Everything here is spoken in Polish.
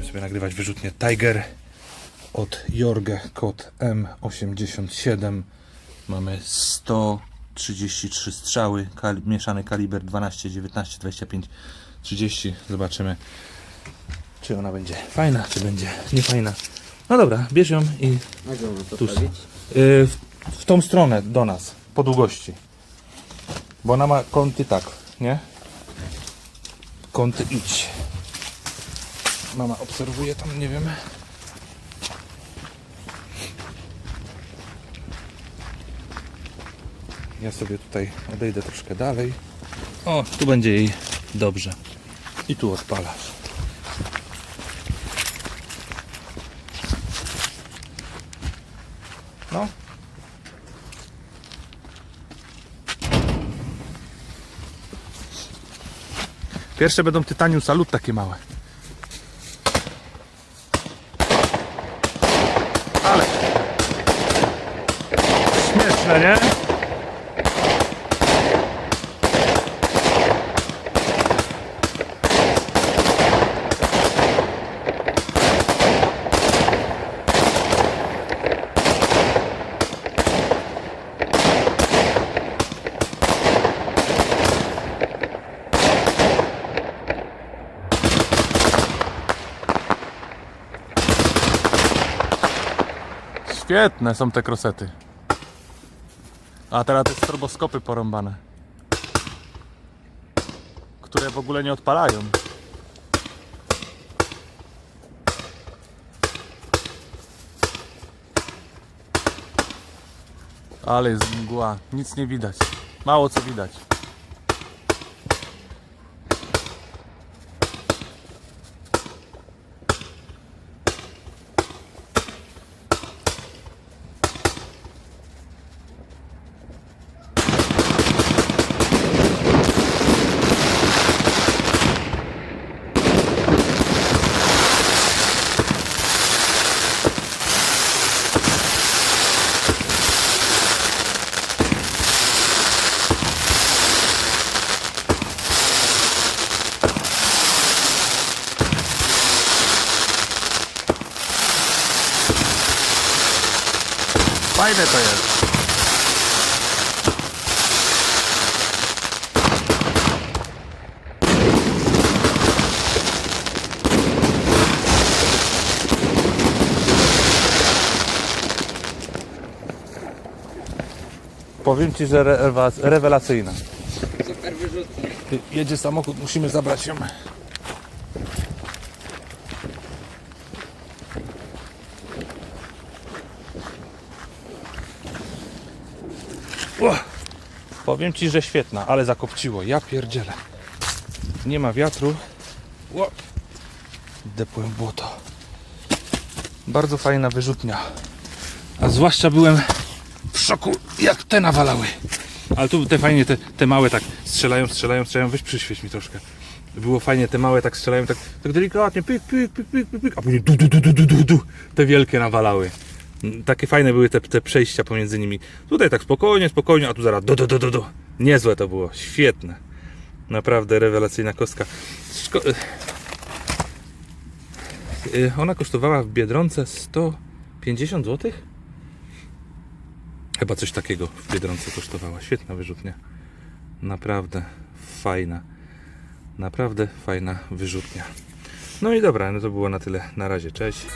sobie nagrywać wyrzutnie Tiger od Jorge kod M87. Mamy 133 strzały, kal mieszany kaliber 12, 19, 25, 30. Zobaczymy, czy ona będzie fajna, czy będzie niefajna. No dobra, bierz ją i Tu. y, w, w tą stronę do nas, po długości. Bo ona ma kąty tak, nie? Kąty idź. Mama obserwuje tam, nie wiem. Ja sobie tutaj odejdę troszkę dalej. O, tu będzie jej dobrze. I tu odpalasz. No. Pierwsze będą Tytanium Salut takie małe. Ale śmieszne, nie? Świetne są te krosety. A teraz te stroboskopy porąbane. Które w ogóle nie odpalają. Ale jest mgła, nic nie widać. Mało co widać. Fajne to jest. Powiem Ci, że re- rewelacyjna. Super wyrzutnie. Ty, Jedzie samochód, musimy zabrać ją. Powiem Ci, że świetna, ale zakopciło. Ja pierdzielę. Nie ma wiatru. O, depłem błoto. Bardzo fajna wyrzutnia. A zwłaszcza byłem w szoku, jak te nawalały. Ale tu te fajnie, te, te małe tak strzelają, strzelają, strzelają. Weź przyświeć mi troszkę. Było fajnie, te małe tak strzelają, tak, tak delikatnie, pyk, pyk, pyk, pyk, pyk, a później du, du, du, du, du, du, du, te wielkie nawalały. Takie fajne były te, te przejścia pomiędzy nimi. Tutaj tak spokojnie, spokojnie, a tu zaraz do, do, do, do, do. Niezłe to było, świetne. Naprawdę rewelacyjna kostka. Szko- Y, Ona kosztowała w Biedronce 150 zł? Chyba coś takiego w Biedronce kosztowała. Świetna wyrzutnia. Naprawdę fajna. Naprawdę fajna wyrzutnia. No i dobra, no to było na tyle. Na razie, cześć.